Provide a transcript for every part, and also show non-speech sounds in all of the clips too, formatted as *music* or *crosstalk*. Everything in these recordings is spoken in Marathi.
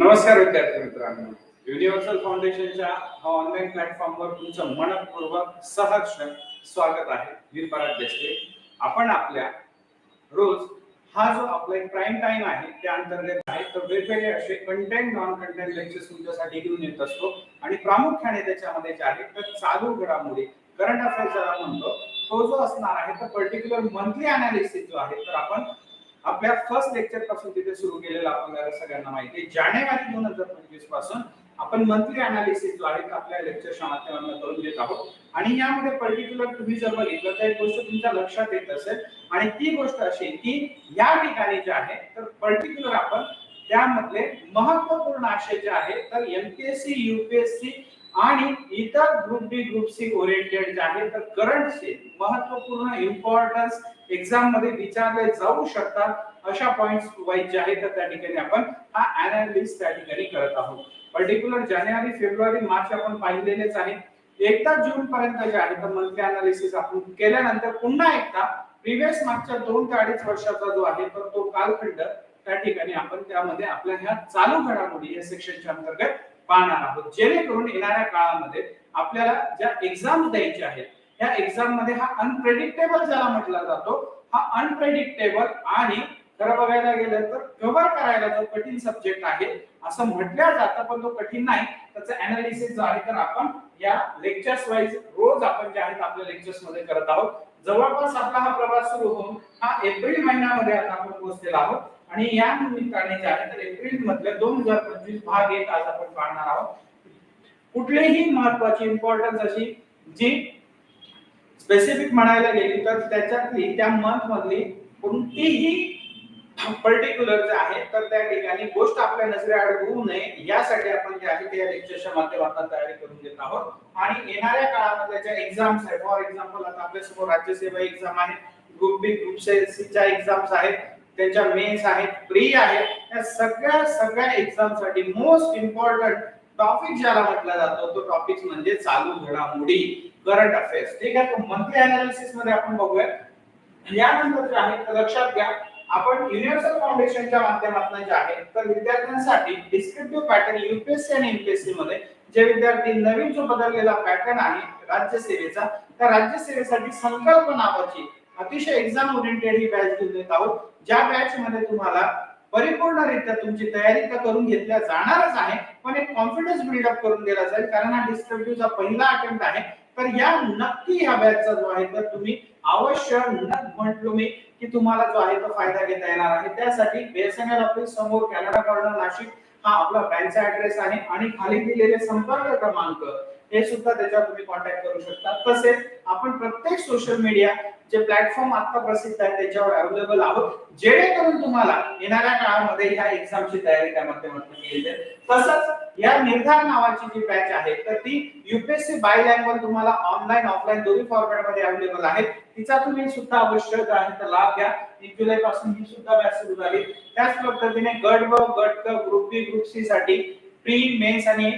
नमस्कार विद्यार्थी मित्रांनो. युनिव्हर्सल फाउंडेशनच्या हा ऑनलाईन प्लॅटफॉर्मवर तुमचं मनपूर्वक सहर्ष स्वागत आहे. मी पराग देशले आपण आपल्या रोज हा जो आपला एक प्राईम टाइम आहे त्या अंतर्गत आहे तर वेगवेगळे असे कंटेंट नॉन कंटेंट लेक्चर्स तुमच्यासाठी घेऊन येत असतो. आणि प्रामुख्याने त्याच्यामध्ये जे आहे तर चालू घडामोडी करंट अफेअर्स ज्याला म्हणतो तो जो असणार आहे तर पर्टिक्युलर मंथली अनालिसिस जो आहे तर आपण आपल्या फर्स्ट लेक्चरपासून तिथे सुरू केलेलं आपल्याला सगळ्यांना माहिती आहे. जानेवारी दोन हजार पंचवीसपासून आपण मंथली अनालिसिसद्वारे आहे आपल्या लेक्चरच्या माध्यमातून करून घेत आहोत. आणि यामध्ये पर्टिक्युलर तुम्ही जर बघितलं तर एक गोष्ट तुमच्या लक्षात येत असेल. आणि ती गोष्ट अशी की या ठिकाणी जे आहे तर पर्टिक्युलर आपण त्यामधले महत्त्वपूर्ण असे जे आहे तर एमपीएससी युपीएससी आणि इतर group B group C oriented जे आहे तर करंटचे महत्त्वपूर्ण इम्पॉर्टन्स एक्झाममध्ये विचारले जाऊ शकतात. अशा पॉइंट्स वाईज जे तर त्या ठिकाणी आपण हा अनालिसिस त्या ठिकाणी करत आहोत. पर्टिक्युलर जानेवारी फेब्रुवारी मार्च आपण पाहिलेलेच आहे एकदा जून पर्यंत जे आहे तर मंथली अनालिसिस आपण केल्यानंतर पुन्हा एकदा प्रिव्हियस मागच्या दोन ते अडीच वर्षाचा जो आहे तर तो कालखंड त्या ठिकाणी आपण त्यामध्ये आपल्या ह्या चालू घडामोडी या सेक्शनच्या अंतर्गत पाहणार आहोत. जेणेकरून येणाऱ्या काळामध्ये आपल्याला ज्या एक्झाम द्यायच्या आहेत या एक्झाममध्ये हा अनप्रेडिक्टेबल ज्याला म्हटला जातो हा अनप्रेडिक्टेबल आणि खरं बघायला गेलं तर कव्हर करायला जो कठीण सब्जेक्ट आहे असं म्हटल्या जातं पण तो कठीण नाही. त्याचं अनालिसिस जो आहे तर आपण या लेक्चर्स वाईज रोज आपण जे आहेत आपल्या लेक्चर्समध्ये करत आहोत. जवळपास आपला हा प्रवास सुरू होऊन हा एप्रिल महिन्यामध्ये आता आपण पोहोचलेला आहोत. आणि या निमित्ताने जे आहे तर एप्रिल मधले दोन हजार पंचवीस भाग एक आज आपण पाहणार आहोत. कुठलीही महत्वाची इम्पॉर्टन्स अशी जी स्पेसिफिक म्हणायला गेली तर त्याच्यातली त्या मंथ मधली कोणतीही पर्टिक्युलर जे आहे तर त्या ठिकाणी गोष्ट आपल्या नजरेआड होऊ नये. यासाठी आपण जे आहे त्या लेक्चरच्या माध्यमातून तयारी करून घेत आहोत. आणि येणाऱ्या काळामध्ये ज्या एक्झाम्स आहेत फॉर एक्झाम्पल आता आपल्यासमोर राज्यसेवा एक्झाम आहे ग्रुप बी ग्रुप च्या एक्झाम्स आहेत त्यांच्या मेन्स आहेत प्री आहेत या सगळ्या सगळ्या एक्झामसाठी मोस्ट इम्पॉर्टंट टॉपिक ज्याला म्हटला जातो तो टॉपिक म्हणजे चालू घडामोडी. करंट अफेअर्स ठीक आहे? तो मंथली अनालिसिसमध्ये आपण बघूया. यानंतर जे आहे तर लक्षात घ्या आपण युनिव्हर्सल फाउंडेशनच्या माध्यमातून जे आहे तर विद्यार्थ्यांसाठी डिस्क्रिप्टिव्ह पॅटर्न युपीएससी आणि एमपीएससी मध्ये जे विद्यार्थी नवीन जो बदललेला पॅटर्न आहे राज्यसेवेचा त्या राज्यसेवेसाठी संकल्प नावाची अतिशय एक्झाम ओरिएंटेड ही बॅच घेऊन येत आहोत. ज्या बॅच मध्ये तुम्हाला परिपूर्णरित्या तुमची तयारी तर करून घेतल्या जाणारच आहे पण एक कॉन्फिडन्स बिल्डअप करून दिला जाईल कारण हा डिस्क्रिप्टिव्हचा पहिला अटेम्प्ट आहे. तर या नक्की या बॅचचा जो आहे तर तुम्ही अवश्य म्हटलो मी की तुम्हाला जो आहे तो फायदा घेता येणार आहे. त्यासाठी बीएसएनएल ऑफिस समोर कॅनडा कॉर्नर नाशिक हा आपला बँकचा ऍड्रेस आहे. आणि खाली दिलेले संपर्क क्रमांक हे सुद्धा त्याच्यावर तुम्ही कॉन्टॅक्ट करू शकता. तसेच आपण प्रत्येक सोशल मीडिया जे प्लॅटफॉर्म आता प्रसिद्ध आहे त्याच्यावर अवेलेबल आहोत. जेणेकरून तुम्हाला येणाऱ्या काळामध्ये ह्या एक्झामची तयारी त्या माध्यमातून केली जाईल. तसंच या निर्धार नावाची जी बॅच आहे तर ती युपीएससी बाय वर तुम्हाला ऑनलाईन ऑफलाईन दोन्ही फॉर्मॅटमध्ये अवेलेबल आहे. तिचा तुम्ही सुद्धा अवश्य आहे तर लाभ घ्या. एक जुलै पासून ही सुद्धा बॅच सुरू झाली. त्याच पद्धतीने गट व गट ग्रुप बी ग्रुप सी साठी प्री मेन्स आणि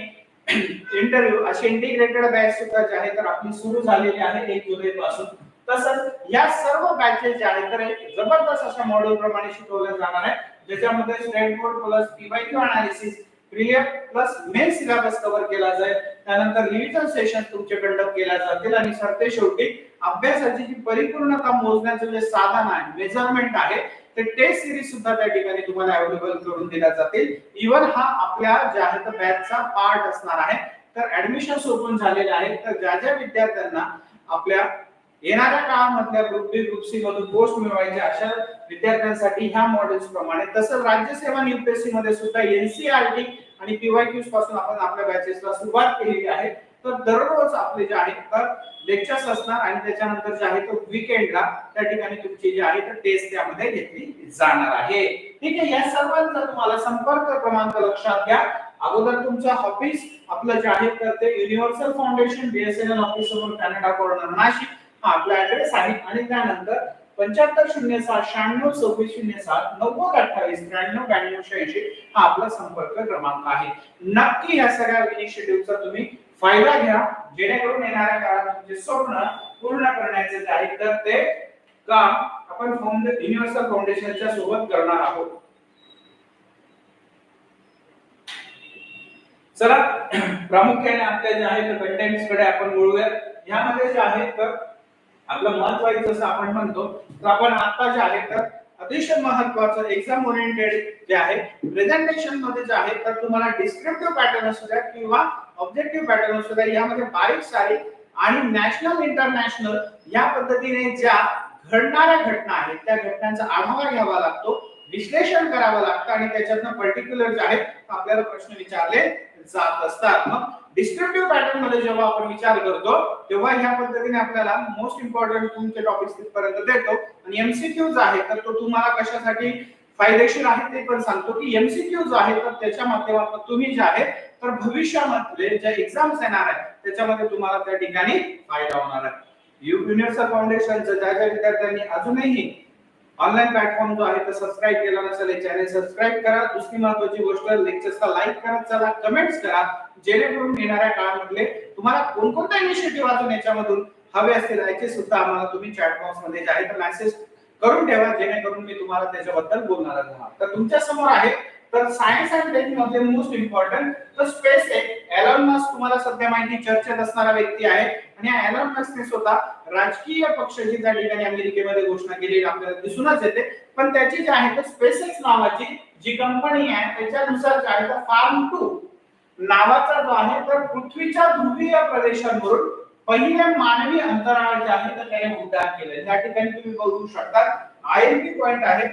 इंटरव्ह्यू असे इंटिग्रेटेड बॅच सुद्धा जे आहे तर आपली सुरू झालेली आहे एक जुलै पासून तसंच या सर्व बॅचेस ज्या आहेत तर जबरदस्त अशा मॉड्यूल प्रमाणे शिकवल्या जाणार आहे ज्याच्यामध्ये state board plus PYQ analysis prelim plus main syllabus cover केला जाईल. त्यानंतर रिव्हिजन सेशन तुमचे कंडक्ट केल्या जातील. आणि सरते शेवटी अभ्यासाची जी परिपूर्णता मोजण्याचं जे साधन आहे मेजरमेंट आहे ते टेस्ट सिरीज सुद्धा त्या ठिकाणी तुम्हाला अवेलेबल करून दिल्या जातील. इव्हन हा आपल्या जे आहे तर बॅचचा पार्ट असणार आहे. तर ऍडमिशन ओपन झालेले आहेत तर ज्या ज्या विद्यार्थ्यांना आपल्या येणाऱ्या काळामधल्या ग्रुप बी ग्रुप सी मधून पोस्ट मिळवायचे अशा विद्यार्थ्यांसाठी ह्या मॉडेल्स प्रमाणे. तसंच राज्यसेवा आणि युपीएससी मध्ये सुद्धा एनसीआरटी आणि पीवायक्यूजपासून आपण आपल्या बॅचेसला सुरुवात केलेली आहे. तर दररोज आपले जे आहेत तर लेक्चर्स असणार आणि त्याच्यानंतर जे आहे तो विकेंडला त्या ठिकाणी तुमची जी आहे तर टेस्ट त्यामध्ये घेतली जाणार आहे. ठीक आहे या सर्वांचा तुम्हाला संपर्क क्रमांक लक्षात घ्या. अगोदर तुमचं ऑफिस आपलं जे आहे तर ते युनिव्हर्सल फाउंडेशन बीएसएनएल ऑफिस समोर कॅनडा कॉर्नर नाशिक. हा आपला ऍड्रेस आहे आणि त्यानंतर पंच्याहत्तर शून्य सात शहाण्णव सव्वीस शून्य सात नव्वद अठ्ठावीस त्र्याण्णव ब्याण्णव शहाऐंशी हा आपला संपर्क क्रमांक आहे. नक्की या सगळ्या इनिशिएटिव्हचा तुम्ही फायदा घ्या. जेणेकरून येणाऱ्या काळात तुमचे स्वप्न पूर्ण करण्याचे जे आहे तर ते काम आपण फाउंड युनिव्हर्सल फाउंडेशनच्या सोबत करणार आहोत. चला *clears throat* प्रामुख्याने आपल्या जे आहे कंटेंट्सकडे आपण बोलूया यामध्ये जे आहे तर आपलं महत्वाचं जसं आपण म्हणतो तर आपण आता जे आहे तर अतिशय महत्वाचं एक्झाम ओरिएंटेड जे आहे प्रेझेंटेशनमध्ये जे आहे तर तुम्हाला डिस्क्रिप्टिव्ह पॅटर्न असू द्या किंवा ऑब्जेक्टिव्ह पॅटर्न असू द्या यामध्ये बारीक सारीक आणि नॅशनल इंटरनॅशनल या पद्धतीने ज्या घडणाऱ्या घटना आहेत त्या घटनांचा आढावा घ्यावा लागतो विश्लेषण करावं लागतं आणि त्याच्यातनं पर्टिक्युलर जे आहेत आपल्याला प्रश्न विचारले जात असतात. मग डिस्क्रिप्टिव्ह पॅटर्नमध्ये जेव्हा आपण विचार करतो तेव्हा ह्या पद्धतीने आपल्याला मोस्ट इम्पॉर्टंट तुमचे टॉपिक्स तिथपर्यंत देतो. आणि एमसीक्यू जो आहे तर तो तुम्हाला कशासाठी फायदेशीर आहे ते पण सांगतो की एमसीक्यू जो आहे तर त्याच्या माध्यमातून तुम्ही जे आहे तर भविष्यामध्ये ज्या एक्झाम्स येणार आहेत त्याच्यामध्ये तुम्हाला त्या ठिकाणी फायदा होणार आहे. युनिव्हर्सल फाउंडेशनच्या ज्या ज्या विद्यार्थ्यांनी अजूनही ऑनलाईन प्लॅटफॉर्म जो आहे तो सबस्क्राईब केला नसेल हे चॅनल सबस्क्राईब करा. दुसरी महत्वाची गोष्ट लेक्चर्सला लाईक करत चला कमेंट्स करा. जेणेकरून येणाऱ्या काळामध्ये तुम्हाला कोणकोणत्या इनिशिएटिव्ह अजून याच्यामधून हवे असतील याचे सुद्धा आम्हाला तुम्ही चॅट बॉक्समध्ये जे आहे तर मेसेज करून ठेवा जेणेकरून मी तुम्हाला त्याच्याबद्दल बोलणार आहे तर तुमच्यासमोर आहे तर सायन्स अँड टेकमध्ये मोस्ट इम्पॉर्टंट तर स्पेस एक एलॉन मस्क तुम्हाला सध्या माहिती चर्चेत असणारा व्यक्ती आहे. आणि या एलॉन मस्कने स्वतः राजकीय पक्षाची त्या ठिकाणी अमेरिकेमध्ये घोषणा केली आपल्याला दिसूनच येते. पण त्याची जी आहे तर स्पेसएक्स नावाची जी कंपनी आहे त्याच्यानुसार जे आहे तर फार्म टू नावाचा जो आहे तर पृथ्वीच्या ध्रुवीय प्रदेशांवरून पहिले मानवी अंतराळ जे आहे तर त्याने उड्डाण केले. त्या ठिकाणी तुम्ही बघू शकता आयएमपी पॉइंट आहे.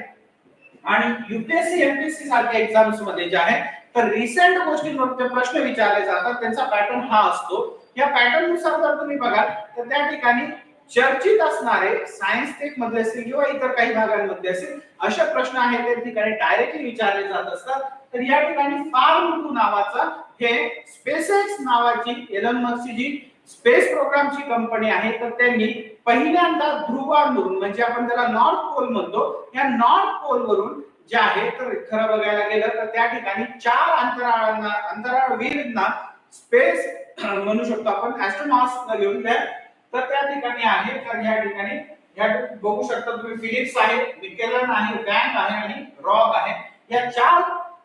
आणि युपीएससी एमपीएससी सारख्या एक्झाम्समध्ये जे आहे तर रिसेंट गोष्टींवर प्रश्न विचारले जातात. त्यांचा पॅटर्न हा असतो. या पॅटर्ननुसार जर तुम्ही बघाल तर त्या ठिकाणी चर्चित असणारे सायन्स टेकमध्ये असतील किंवा इतर काही भागांमध्ये असेल अशा प्रश्न आहेत. त्या ठिकाणी डायरेक्टली विचारले जात असतात. तर या ठिकाणी फार्म टू नावाचा हे स्पेसेक्स नावाची एलन मस्कची जी स्पेस प्रोग्रामची कंपनी आहे तर त्यांनी पहिल्यांदा ध्रुवांवरून म्हणजे आपण त्याला नॉर्थ पोल म्हणतो या नॉर्थ पोल वरून जे आहे तर खरं बघायला गेलं तर त्या ठिकाणी चार अंतराळांना अंतराळवीरांना स्पेस *clears throat* म्हणू शकतो आपण ऍस्ट्रोनॉट्स घेऊन त्या तर त्या ठिकाणी आहे तर या ठिकाणी या बघू शकता तुम्ही फिलिप्स आहे विकेलन आहे बँक आहे आणि रॉक आहे. या चार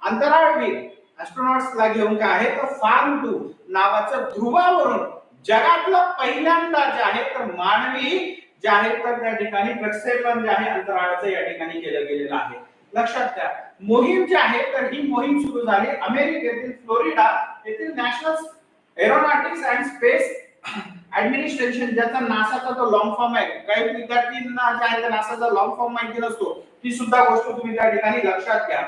अंतराळवीर ऍस्ट्रोनॉट्स ला घेऊन काय आहे तर फार्म टू नावाचं ध्रुवावरून जगातलं पहिल्यांदा जे आहे तर मानवी जे आहे तर त्या ठिकाणी प्रक्षेपण जे आहे अंतराळाचं या ठिकाणी केलं गेलेलं आहे. लक्षात घ्या. मोहीम जी आहे तर ही मोहीम सुरू झाली अमेरिकेतील फ्लोरिडा येथील National Aeronautics and Space Administration ज्याचा नासाचा जो लॉंग फॉर्म आहे. काही विद्यार्थ्यांना जे आहे नासाचा लॉंग फॉर्म माहिती नसतो. ती सुद्धा गोष्ट तुम्ही त्या ठिकाणी लक्षात घ्या.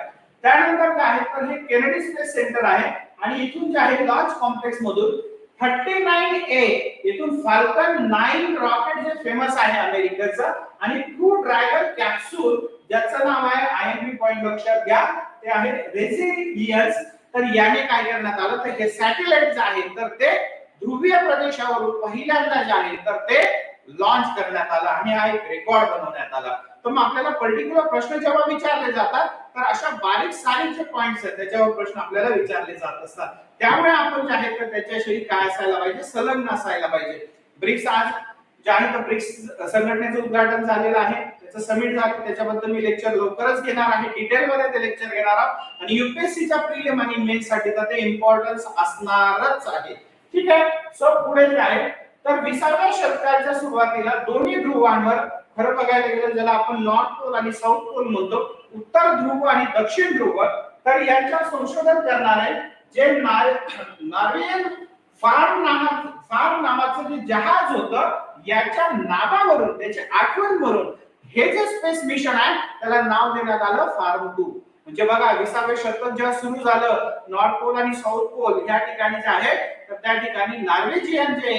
त्यानंतर काय आहे तर हे केनेडी स्पेस सेंटर आहे आणि इथून जे आहे लॉज कॉम्प्लेक्स मधून थर्टी नाईन ए इथून फाल्कन नाईन रॉकेट जे फेमस आहे अमेरिकेचं आणि क्रू ड्रॅगन कॅप्सूल ज्याचं नाव आहे आय एम पॉइंट लक्षात घ्या. ते आहे रेझिलियन्स तर याने काय करण्यात आलं? तर हे सॅटेलाइट जे आहे तर ते ध्रुवीय प्रदेशावरून पहिल्यांदा जे आहे तर ते लॉन्च करण्यात आलं. आणि हा एक रेकॉर्ड बनवण्यात आला. तर मग आपल्याला पर्टिक्युलर प्रश्न जेव्हा विचारले जातात तर अशा बारीक सारीक जे पॉइंट्स आहेत त्याच्यावर प्रश्न आपल्याला विचारले जात असतात. त्यामुळे आपण जे आहे तर त्याच्याशी काय असायला पाहिजे? संलग्न असायला पाहिजे. ब्रिक्स आज जे आहे तर ब्रिक्स संघटनेचं उद्घाटन झालेलं आहे त्याचं समिट झालं त्याच्याबद्दल मी लेक्चर लवकरच घेणार आहे. डिटेल मध्ये ते लेक्चर घेणार आहोत. आणि युपीएससीच्या प्रिलिम आणि मेन साठी तर ते इम्पॉर्टन्स असणारच आहे. ठीक आहे? सो पुढे जे आहे तर विसाव्या शतकाच्या सुरुवातीला दोन्ही ध्रुवांवर खरं बघायला गेलं ज्याला आपण नॉर्थ पोल आणि साऊथ पोल म्हणतो उत्तर ध्रुव आणि दक्षिण ध्रुव तर यांच्या संशोधन करणारे जे नॉर्वेन फार्म नावा फार्म नामाचं जे जहाज होतं याच्या नावावरून त्याच्या आठवणवरून हे जे स्पेस मिशन आहे त्याला नाव देण्यात आलं फार्म टू म्हणजे बघा विसावे शतक जेव्हा सुरू झालं नॉर्थ पोल आणि साऊथ पोल या ठिकाणी जे आहे तर त्या ठिकाणी नॉर्वेजियन जे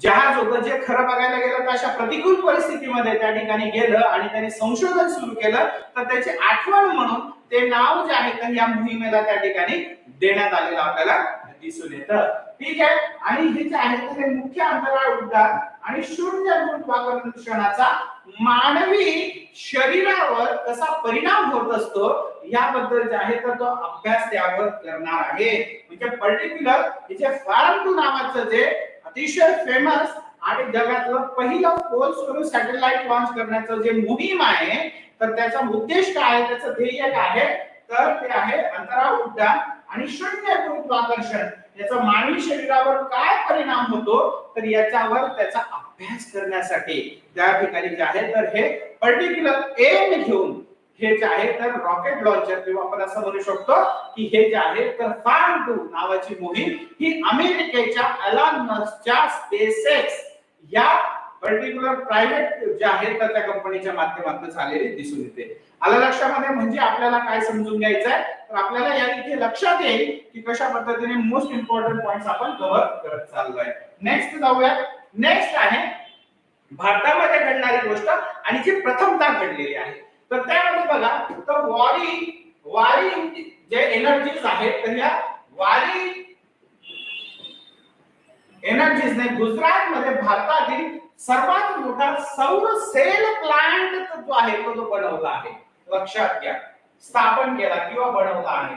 जहाज होतं जे खरं बघायला गेलं तर अशा प्रतिकूल परिस्थितीमध्ये त्या ठिकाणी गेलं आणि त्याने संशोधन सुरू केलं तर त्याची आठवण म्हणून ते नाव जे आहे तर या मोहिमेला त्या ठिकाणी देण्यात आलेलं आपल्याला दिसून येतं. ठीक आहे? आणि हे जे आहे तर हे मुख्य अंतराळ उड्डाण आणि शून्य गुरुत्वाकर्षणाचा मानवी शरीरावर कसा परिणाम होत असतो याबद्दल जे आहे तर तो अभ्यास त्यावर करणार आहे. म्हणजे पर्टिक्युलर जे फार्म टू नावाचं जे अतिशय फेमस आणि जगातलं पहिलं पोल सोलर सॅटेलाइट लॉन्च करण्याचं जे मोहीम आहे तर त्याचा उद्देश काय? आहे त्याचं ध्येय काय? आहे तर ते आहे अंतराळ उड्डाण आणि शून्य गुरुत्वाकर्षण याचा मानवी शरीरावर काय परिणाम होतो? तर याच्यावर त्याचा अभ्यास करण्यासाठी त्या ठिकाणी जे आहे तर हे पर्टिक्युलर एम घेऊन हे जे आहे तर रॉकेट लॉन्चर किंवा आपण असं म्हणू शकतो की हे जे आहे तर फार्म टू नावाची मोहीम ही अमेरिकेच्या एलॉन मस्कच्या या पर्टिक्युलर प्रायव्हेट जे आहे तर त्या कंपनीच्या माध्यमातून झालेली दिसून येते. आलं लक्षामध्ये? म्हणजे आपल्याला काय समजून घ्यायचं आहे तर आपल्याला या इथे लक्षात येईल की कशा पद्धतीने मोस्ट इम्पॉर्टंट पॉइंट आपण कव्हर करत चाललोय. नेक्स्ट जाऊया नेक्स्ट आहे भारतामध्ये घडणारी गोष्ट आणि जी प्रथमता घडलेली आहे. तर त्यामध्ये बघा तर वारी वारी जे एनर्जीज आहेत तर या वारी एनर्जीजने गुजरात मध्ये भारतातील सर्वात मोठा सौर सेल प्लांट जो आहे तो तो बनवला आहे लक्षात घ्या. स्थापन केला किंवा बनवला आहे.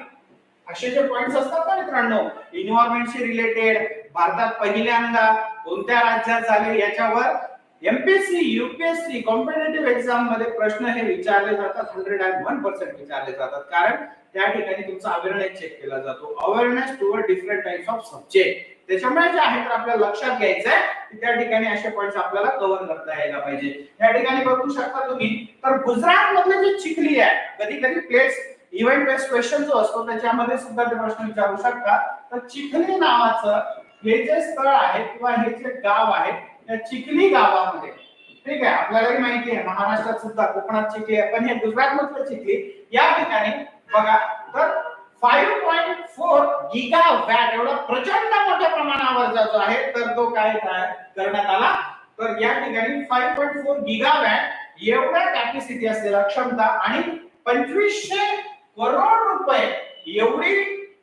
असे जे पॉइंट्स असतात ना मित्रांनो इन्व्हायरमेंटशी रिलेटेड भारतात पहिल्यांदा कोणत्या राज्यात झाले याच्यावर एमपीएससी युपीएससी कॉम्पिटेटिव्ह एक्झाममध्ये प्रश्न हे विचारले जातात हंड्रेड अँड वन पर्सेंट विचारले जातात. कारण त्या ठिकाणी तुमचा अवेअरनेस चेक केला जातो. Awareness toward different types of subject त्याच्यामुळे जे आहे तर आपल्याला लक्षात घ्यायचं आहे की त्या ठिकाणी असे पॉइंट आपल्याला कव्हर करता यायला पाहिजे. या ठिकाणी बघू शकता तुम्ही तर गुजरात मधले जे चिखली आहे कधी कधी प्लेस इव्हेंट बेस्ड क्वेश्चन जो असतो त्याच्यामध्ये सुद्धा ते प्रश्न विचारू शकता. तर चिखली नावाचं हे जे स्थळ आहे किंवा हे जे गाव आहे त्या चिखली गावामध्ये ठीक आहे? आपल्यालाही माहिती आहे महाराष्ट्रात सुद्धा कोकणात चिखली आहे पण हे गुजरात मधलं चिखली या ठिकाणी बघा तर five point four gigawatt एवढा प्रचंड मोठ्या प्रमाणावर जो आहे तर तो काय करण्यात आला? तर या ठिकाणी five point four gigawatt एवढ्या कॅपॅसिटी असलेला क्षमता आणि पंचवीसशे करोड रुपये एवढी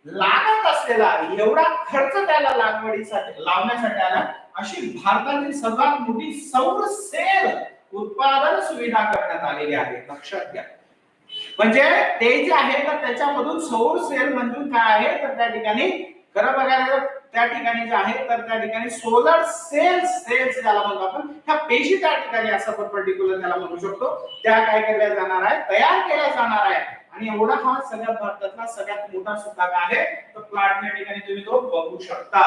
लागत असलेला एवढा खर्च त्याला लागवडीसाठी लावण्यासाठी आला. अशी भारतातील सर्वात मोठी सौर सेल उत्पादन सुविधा करण्यात आलेली आहे. लक्षात घ्या. म्हणजे ते जे आहे तर त्याच्यामधून सौर सेल म्हणजे काय आहे? तर त्या ठिकाणी खरं बघायला त्या ठिकाणी जे आहे तर त्या ठिकाणी सोलर सेल्स सेल्स ज्याला म्हणतो आपण ह्या पेशी त्या ठिकाणी असं पण पर्टिक्युलर त्याला म्हणू शकतो. त्या काय केल्या जाणार आहे तयार केल्या जाणार आहे आणि एवढा हा सगळ्यात भारतातला सगळ्यात मोठा सुद्धा आहे. तर प्लांट या ठिकाणी तुम्ही तो बघू शकता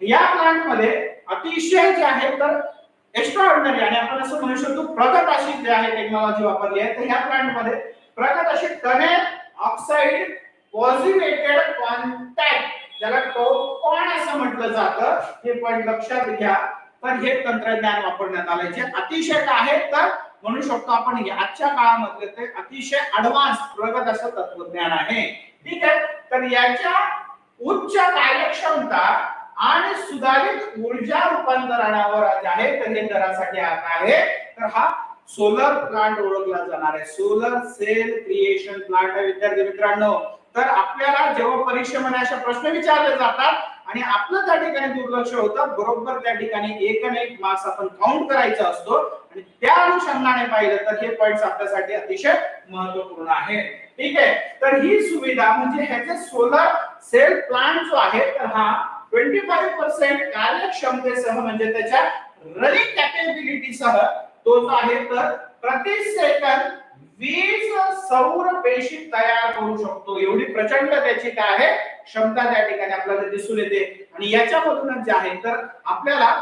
या प्लांटमध्ये अतिशय जे आहे तर एक्स्ट्राऑर्डिनरी आणि आपण असं म्हणू शकतो प्रगत अशी जे आहे टेक्नॉलॉजी वापरली आहे. तर ह्या प्लांटमध्ये प्रगत अशी टने ऑक्साईड पॉझिटिव्हेटेड कॉन्टॅक्ट ज्याला टोकॉन असं म्हटलं जातं हे पॉइंट लक्षात घ्या. तर हे तंत्रज्ञान वापरण्यात आलं जे अतिशय आहे तर म्हणू शकतो आपण याच्या आजच्या ते अतिशय अडव्हान्स प्रगत असं तत्वज्ञान आहे. ठीक आहे? तर याच्या उच्च कार्यक्षमता आणि सुधारित ऊर्जा रूपांतरणावर जे आहे तर हे दरासाठी आता आहे. तर हा सोलर प्लांट ओळखला जाणार आहे. सोलर सेल क्रिएशन प्लांट आहे विद्यार्थी मित्रांनो. तर आपल्याला जेव्हा परीक्षेमध्ये असे प्रश्न विचारले जातात आणि आपलं त्या ठिकाणी दुर्लक्ष होतं. बरोबर त्या ठिकाणी एक आणि एक मार्क्स आपण काउंट करायचा असतो. आणि त्या अनुषंगाने पाहिलं तर हे पॉइंट आपल्यासाठी अतिशय महत्त्वपूर्ण आहे. ठीक आहे? तर ही सुविधा म्हणजे ह्याचे सोलर सेल प्लांट जो आहे तर हा ट्वेंटी फाईव्ह पर्सेंट कार्यक्षमतेसह म्हणजे त्याच्या रनिंग कॅपेबिलिटीसह तो जो आहे तर प्रति सेकंद वीस सौर पेशी तयार करू शकतो. एवढी प्रचंड त्याची काय आहे? क्षमता त्या ठिकाणी आपल्याला दिसून येते. आणि याच्यामधूनच जे आहे तर आपल्याला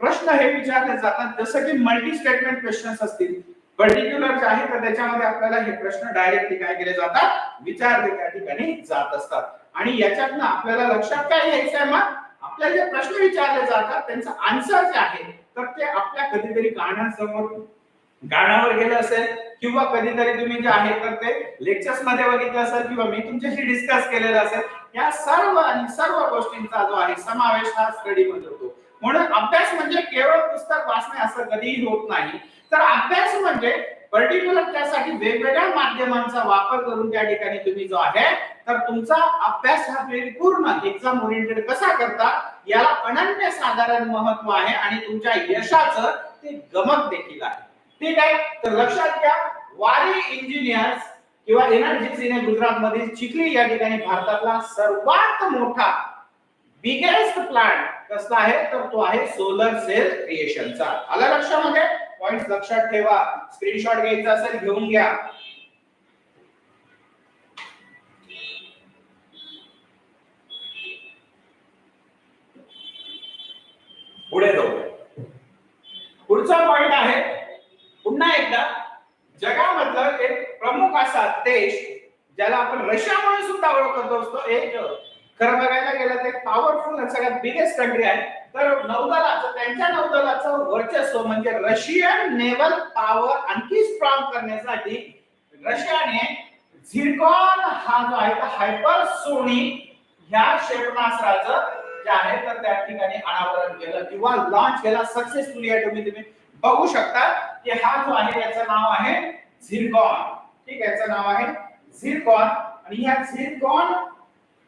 प्रश्न हे विचारले जातात जसं की मल्टी स्टेटमेंट क्वेश्चन्स असतील. पर्टिक्युलर जे आहे तर त्याच्यामध्ये आपल्याला हे प्रश्न डायरेक्टली काय केले जातात? विचारले त्या ठिकाणी जात असतात. आणि याच्यातनं आपल्याला लक्षात काय यायचं आहे मग? आपल्याला जे प्रश्न विचारले जातात त्यांचं आन्सर जे आहे तर ते आपल्या कधीतरी गाण्यासमोर गाण्यावर गेलं असेल किंवा कधीतरी तुम्ही जे आहे तर ते लेक्चर्समध्ये बघितलं असेल किंवा मी तुमच्याशी डिस्कस केलेलं असेल या सर्व आणि सर्व गोष्टींचा जो आहे समावेश हा स्टडी मध्ये होतो. म्हणून अभ्यास म्हणजे केवळ पुस्तक वाचणे असं कधीही होत नाही. तर अभ्यास म्हणजे पर्टिक्युलर त्यासाठी वेगवेगळ्या माध्यमांचा वापर करून त्या ठिकाणी तुम्ही जो आहे तर तुमचा अभ्यास हा पूर्ण एक्झाम ओरिएंटेड कसा करता याला अनन्य साधारण महत्त्व आहे आणि तुमच्या यशाचं ते गमक देखील आहे. ठीक आहे? तर लक्षात घ्या वारी इंजिनियर्स किंवा एनर्जी गुजरात मधील चिखली या ठिकाणी भारतातला सर्वात मोठा बिगेस्ट प्लांट कसला आहे? तर तो आहे सोलर सेल क्रिएशनचा आला लक्षामध्ये? पॉइंट लक्षात ठेवा. स्क्रीनशॉट घ्यायचा असेल घेऊन घ्या. पुढे जाऊ. पुढचा पॉइंट आहे पुन्हा एकदा जगामधलं एक प्रमुख असा देश ज्याला आपण रशिया म्हणून सुद्धा ओळखतो असतो एक खरं बघायला गेलं तर पॉवरफुल सगळ्यात बिगेस्ट कंट्री आहे. तर नौदलाचं त्यांच्या नौदलाचं वर्चस्व म्हणजे रशियन नेव्हल पॉवर आणखी स्ट्रॉंग करण्यासाठी रशियाने झिरकॉन हा जो आहे हायपरसोनिक ह्या क्षेपणास्त्राचं जे आहे तर त्या ठिकाणी अनावरण केलं किंवा लॉन्च केला. सक्सेसफुली आहे तुम्ही तुम्ही. बघू शकता की हा जो आहे याचं नाव आहे झिरकॉन ठीक आहे याचं नाव आहे झिरकॉन आणि ह्या झिरकॉन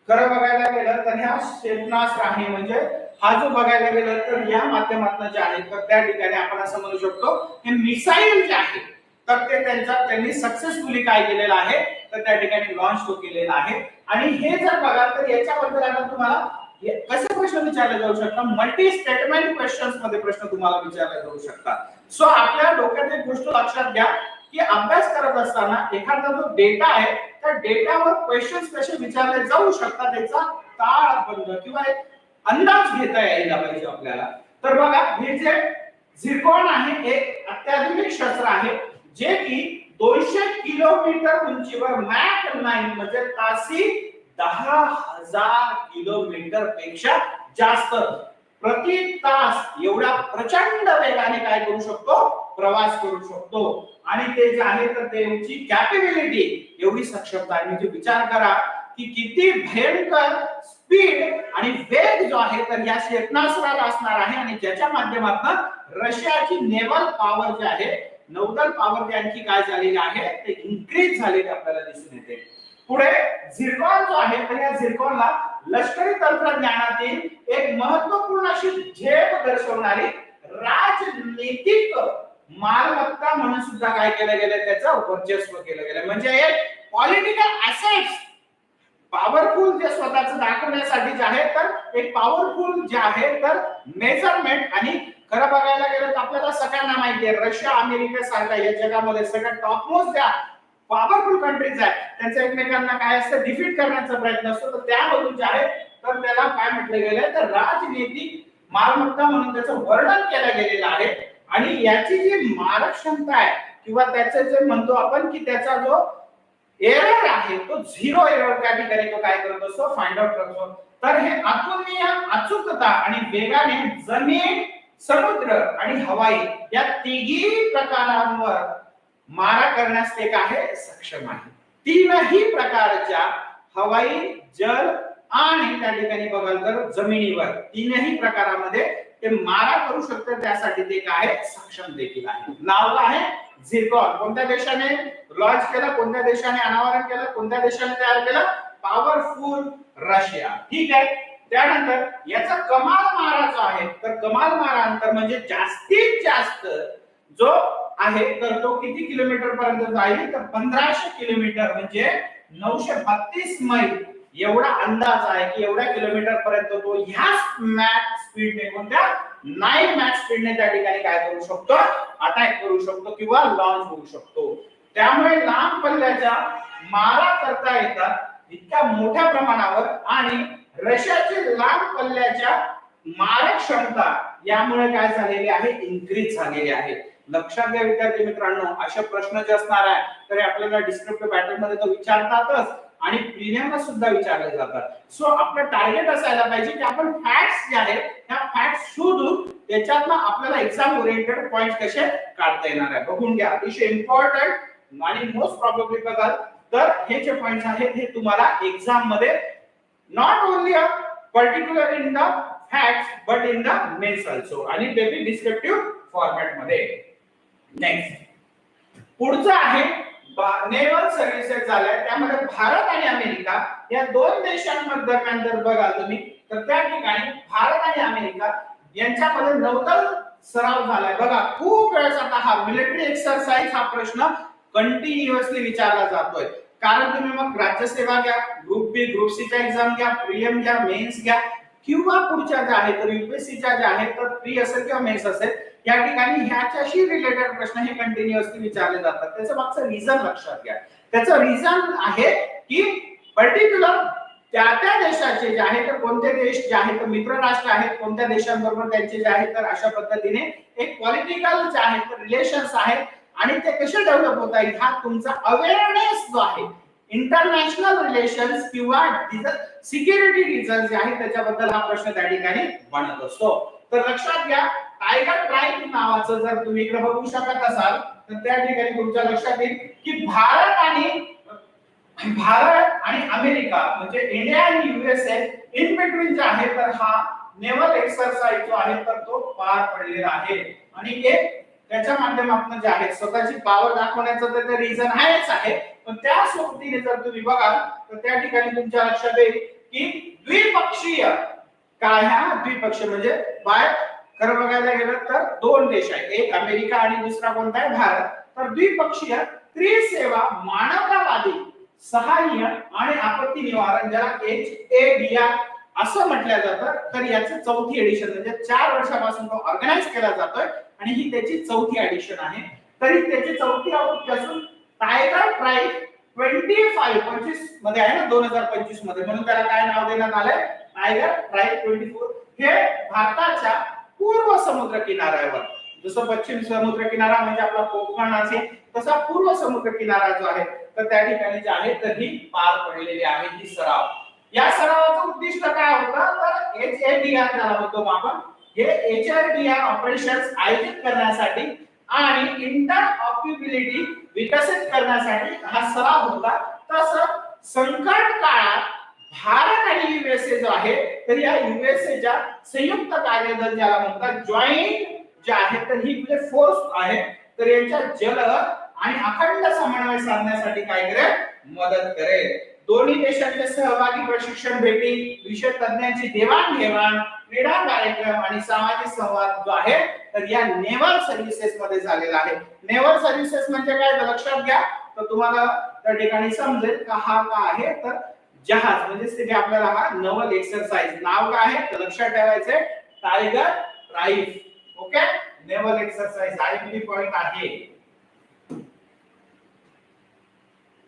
खरं बघायला गेलं तर ह्या क्षेपणास्त्र आहे. म्हणजे हा जो बघायला गेलं तर या माध्यमातून जे आहे तर त्या ठिकाणी आपण असं म्हणू शकतो हे मिसाईल जे आहे तर ते त्यांचा त्यांनी सक्सेसफुली काय केलेलं आहे तर त्या ठिकाणी लॉन्च तो केलेला आहे. आणि हे जर बघाल तर याच्याबद्दल आता तुम्हाला कसे प्रश्न विचारले जाऊ शकतात? मल्टी स्टेटमेंट क्वेश्चन्समध्ये प्रश्न तुम्हाला विचारले जाऊ शकतात. सो आपल्या डोक्यात एक गोष्ट लक्षात घ्या की अभ्यास करत असताना एखादा जो डेटा आहे त्या डेटावर क्वेश्चन्स कसे विचारले जाऊ शकतात त्याचा ताळबंद किंवा एक अंदाज घेता यायला पाहिजे आपल्याला. तर बघा हे जे झिरकॉन आहे एक अत्याधुनिक शस्त्र आहे जे की दोनशे किलोमीटर उंचीवर मॅक नाईन म्हणजे तासी दहा हजार किलोमीटरपेक्षा जास्त. प्रति तास एवढा प्रचंड वेगाने काय करू शकतो? प्रवास करू शकतो. आणि ते जे आहे तर त्यांची कॅपेबिलिटी एवढी सक्षमता. आहे म्हणजे विचार करा की किती भयंकर स्पीड आणि वेग जो आहे तर या क्षेपणास्त्राला असणार आहे आणि ज्याच्या माध्यमातून रशियाची नेव्हल पॉवर जी आहे नौदल पॉवर जी आणखी काय झालेली आहे ते इन्क्रीज झालेली आपल्याला दिसून येते. पुढे झिरकॉन जो आहे तर या झिरकॉनला लष्करी तंत्रज्ञानातील एक महत्त्वपूर्ण अशी झेप दर्शवणारी राजनीतिक मालमत्ता म्हणून सुद्धा काय केलं गेलं त्याचं वर्चस्व केलं गेलं. म्हणजे एक पॉलिटिकल असेट्स पॉवरफुल जे स्वतःच दाखवण्यासाठी जे आहे तर एक पॉवरफुल जे आहे तर मेजरमेंट आणि खरं बघायला गेलं तर आपल्याला सगळ्यांना माहिती आहे रशिया अमेरिका सारख्या या जगामध्ये सगळ्यात टॉपमोस्ट ज्या पॉवरफुल कंट्रीज आहेत. त्यांचा एकमेकांना काय असतं डिफीट करण्याचा प्रयत्न असतो. तर त्यामधून जे आहे तर त्याला काय म्हटलं गेलंय? तर राजनीतिक मालमत्ता म्हणून त्याचं वर्णन केलं गेलेलं आहे. आणि याची जी मारक क्षमता आहे किंवा त्याचं जे म्हणतो आपण की त्याचा जो एरर आहे तो झिरो एरर त्या ठिकाणी तो काय करत असतो? फाइंड आउट करतो तर हे अतुलनीय अचूकता आणि वेगाने जमीन समुद्र आणि हवाई या तिघी प्रकारांवर मारा करण्यास ते काय आहे सक्षम आहे. तीनही प्रकारच्या हवाई जल आणि त्या ठिकाणी बघाल तर जमिनीवर तीनही प्रकारामध्ये ते मारा करू शकतात त्यासाठी ते काय आहे सक्षम देखील आहे. नाव आहे झिरकॉन. कोणत्या देशाने लॉन्च केलं कोणत्या देशाने अनावरण केलं कोणत्या देशाने तयार केलं? पॉवरफुल रशिया ठीक आहे. त्यानंतर याचा कमाल मारा जो आहे तर कमाल मारा अंतर म्हणजे जास्तीत जास्त जो आहे तर तो किती किलोमीटर पर्यंत जाईल? तर पंधराशे किलोमीटर म्हणजे नऊशे बत्तीस मैल. एवढा अंदाज आहे की एवढ्या किलोमीटर पर्यंत तो ह्याच मॅच स्पीडने कोणत्या? नाईन मॅच स्पीडने त्या ठिकाणी काय करू शकतो? अटॅक करू शकतो किंवा लॉन्च होऊ शकतो. त्यामुळे लांब पल्ल्याच्या मारा करता येतात इतक्या मोठ्या प्रमाणावर आणि रशियाची लांब पल्ल्याच्या मारक क्षमता यामुळे काय झालेली आहे? इन्क्रीज झालेली आहे. लक्षात घ्या विद्यार्थी मित्रांनो अशा प्रश्न जे असणार आहे तरी आपल्याला डिस्क्रिप्टिव्ह पॅटर्नमध्ये तो विचारतातच आणि प्रिलियमला सुद्धा विचारले जातात. सो आपलं टार्गेट असायला पाहिजे की आपण फॅक्ट्स जे आहेत त्या फॅक्ट्स शोधून त्याच्यातनं आपल्याला एक्झाम ओरिएंटेड पॉइंट कसे काढता येणार आहे. बघून घ्या अतिशय इम्पॉर्टंट आणि मोस्ट प्रॉब्लेबली बघाल तर हे जे पॉइंट आहेत हे तुम्हाला एक्झाममध्ये not only a particular in the facts but in the mains also आणि ते बी डिस्क्रिप्टिव्ह फॉर्मॅटमध्ये. नेक्स्ट पुढचं आहे नेव्हल सर्व्हिसेस झाल्या. त्यामध्ये भारत आणि अमेरिका या दोन देशांदरम्यान जर बघाल तुम्ही तर त्या ठिकाणी भारत आणि अमेरिका यांच्यामध्ये नौदल सराव झालाय. बघा खूप वेळेस आता हा मिलिटरी एक्सरसाइज हा प्रश्न कंटिन्युअसली विचारला जातोय. कारण तुम्ही मग राज्यसेवा घ्या ग्रुप बी ग्रुप सी च्या एक्झाम घ्या प्रियम घ्या मेन्स घ्या किंवा पुढच्या ज्या आहेत तर युपीएससीच्या ज्या आहेत तर प्री असेल किंवा मेन्स असेल या ठिकाणी ह्याच्याशी रिलेटेड प्रश्न हे कंटिन्युअसली विचारले जातात. त्याचं मागचं रिझन लक्षात घ्या. त्याचं रिझन आहे की पर्टिक्युलर त्या त्या देशाचे जे आहे तर कोणते देश जे आहेत मित्र राष्ट्र आहेत कोणत्या देशांबरोबर त्यांचे जे आहे तर अशा पद्धतीने एक पॉलिटिकल जे आहे तर रिलेशन्स आहेत आणि ते कसे डेव्हलप होत आहेत हा तुमचा अवेअरनेस जो आहे इंटरनॅशनल रिलेशन्स किंवा सिक्युरिटी रिझन जे आहे त्याच्याबद्दल हा प्रश्न त्या ठिकाणी बनत असतो. तर लक्षात घ्या टायगर ट्राईब नावाचं जर तुम्ही इकडे बघू शकत असाल तर त्या ठिकाणी तुमच्या लक्षात येईल की भारत आणि भारत आणि अमेरिका म्हणजे इंडिया आणि युएसए इन बिटवीन जे आहे तर हा नेव्हल एक्सरसाइज जो आहे तर तो पार पडलेला आहे. आणि एक त्याच्या माध्यमातून जे आहे स्वतःची पॉवर दाखवण्याचं तर ते रिझन आहेच आहे. पण त्या सोबतीने जर तुम्ही बघाल तर त्या ठिकाणी तुमच्या लक्षात येईल की द्विपक्षीय काय ह्या द्विपक्षीय म्हणजे बाय खरं बघायला गेलं तर दोन देश आहेत. एक अमेरिका आणि दुसरा कोणता आहे? भारत. तर द्विपक्षीय त्रिसेवा मानवतावादी सहाय्य आणि आपत्ती निवारण ज्याला एच ए डी आर असं म्हटलं जातं. तर याचं चौथी एडिशन म्हणजे चार वर्षापासून तो ऑर्गनाईज केला जातोय आणि ही त्याची चौथी एडिशन आहे. तरी त्याची चौथी आवृत्ती असून टायगर ट्राईब ट्वेंटी फाईव्ह पंचवीसमध्ये आहे ना? दोन हजार पंचवीसमध्ये. म्हणून त्याला काय नाव देण्यात आलंय? टायगर ट्राईब ट्वेंटी फोर हे भारताच्या पूर्व समुद्र किनाऱ्यावर जसं पश्चिम समुद्र किनारा म्हणजे आपला कोकण असेल तसा पूर्व समुद्र किनारा जो आहे तर त्या ठिकाणी जे आहे तर ही पार पडलेली आहे ही सराव. या सरावाचं उद्दिष्ट काय होतं? तर एच ए डी आर झाला होतो आपण हे H R D R operation आयोजित करण्यासाठी आणि इंटर ऑक्युबिलिटी विकसित करण्यासाठी हा सराव होता. तसं संकट काळात भारत आणि युएसए जो आहे तर या युएसएच्या संयुक्त कार्यदल ज्याला म्हणतात जॉईंट जे आहे तर ही फोर्स आहे तर यांच्या जल आणि अखंड समन्वय साधण्यासाठी काय करेल? मदत करेल. दोन्ही देशांचे सहभागी प्रशिक्षण भेटी विषय तज्ञांची देवाणघेवाण क्रीडा कार्यक्रम आणि सामाजिक संवाद जो आहे तर या नेव्हल सर्व्हिसेस मध्ये झालेला आहे. नेव्हल सर्व्हिसेस म्हणजे काय? लक्षात घ्या तर तुम्हाला त्या ठिकाणी समजेल का हा का आहे. तर जहाज म्हणजे तिथे आपल्याला हा नवल एक्सरसाइज नाव काय आहे? तर लक्षात ठेवायचंय टायगर राईफ ओके नेवल एक्सरसाइज आय पॉइंट आहे.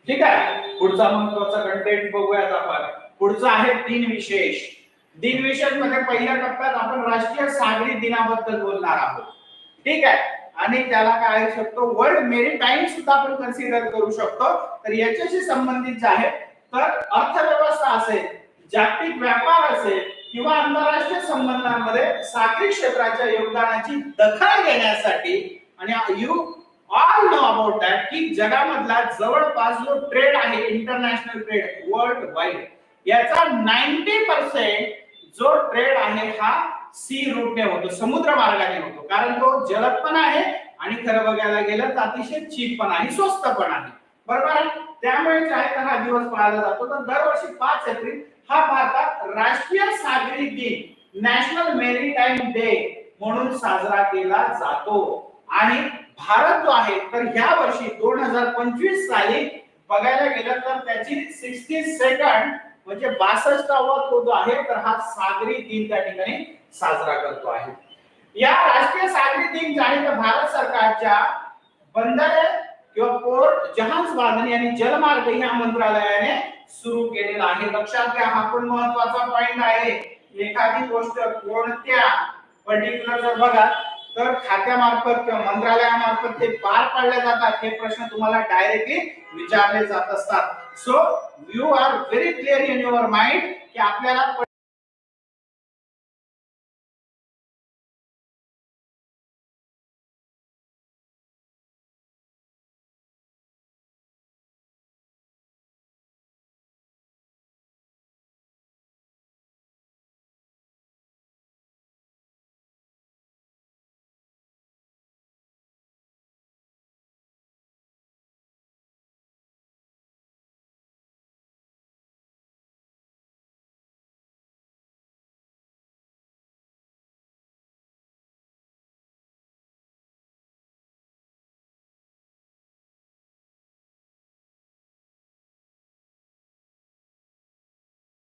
ठीक आहे? पुढचा महत्त्वाचा कंटेंट बघूयात आपण. पुढचा आहे दिन विशेष. दिन विशेषमध्ये पहिल्या टप्प्यात आपण राष्ट्रीय सागरी दिनाबद्दल बोलणार आहोत. ठीक आहे? आणि त्याला काय असू शकतो? वर्ल्ड मेरी टाइम सुद्धा आपण कन्सिडर करू शकतो. तर याच्याशी संबंधित जे आहे तर अर्थव्यवस्था असेल जागतिक व्यापार असेल किंवा आंतरराष्ट्रीय संबंधांमध्ये सागरी क्षेत्राच्या योगदानाची दखल घेण्यासाठी आणि you all know about that की जगामधला जवळपास जो ट्रेड आहे इंटरनॅशनल ट्रेड वर्ल्ड वाईड याचा नाईन्टी पर्सेंट जो ट्रेड आहे हा सी रूटने होतो समुद्र मार्गाने होतो. कारण तो जलद पण आहे आणि खरं बघायला गेलं तर अतिशय चीप पण आहे स्वस्त पण आहे. बरोबर आहे? त्यामुळे जे आहे तर हा दिवस पाळला जातो. तर दरवर्षी पाच एप्रिल हा भारतात राष्ट्रीय सागरी दिन नॅशनल मेरीटाईम डे म्हणून साजरा केला जातो. आणि भारत जो आहे तर ह्या वर्षी दोन हजार पंचवीस साली बघायला गेलं तर त्याची सिक्स्टी सेकंड म्हणजे बासष्टावा तो जो आहे तर हा सागरी दिन त्या ठिकाणी साजरा करतो आहे. या राष्ट्रीय सागरी दिन जे आहे तर भारत सरकारच्या बंदरे किंवा पोर्ट जहाज बांधणी आणि जलमार्ग या मंत्रालयाने सुरू केलेला आहे. लक्षात घ्या हा पण महत्त्वाचा पॉइंट आहे. एखादी गोष्ट कोणत्या पर्टिक्युलर जर बघा तर खात्यामार्फत किंवा मंत्रालयामार्फत ते पार पाडले जातात. हे प्रश्न तुम्हाला डायरेक्टली विचारले जात असतात. So you are very clear in your mind की आपल्याला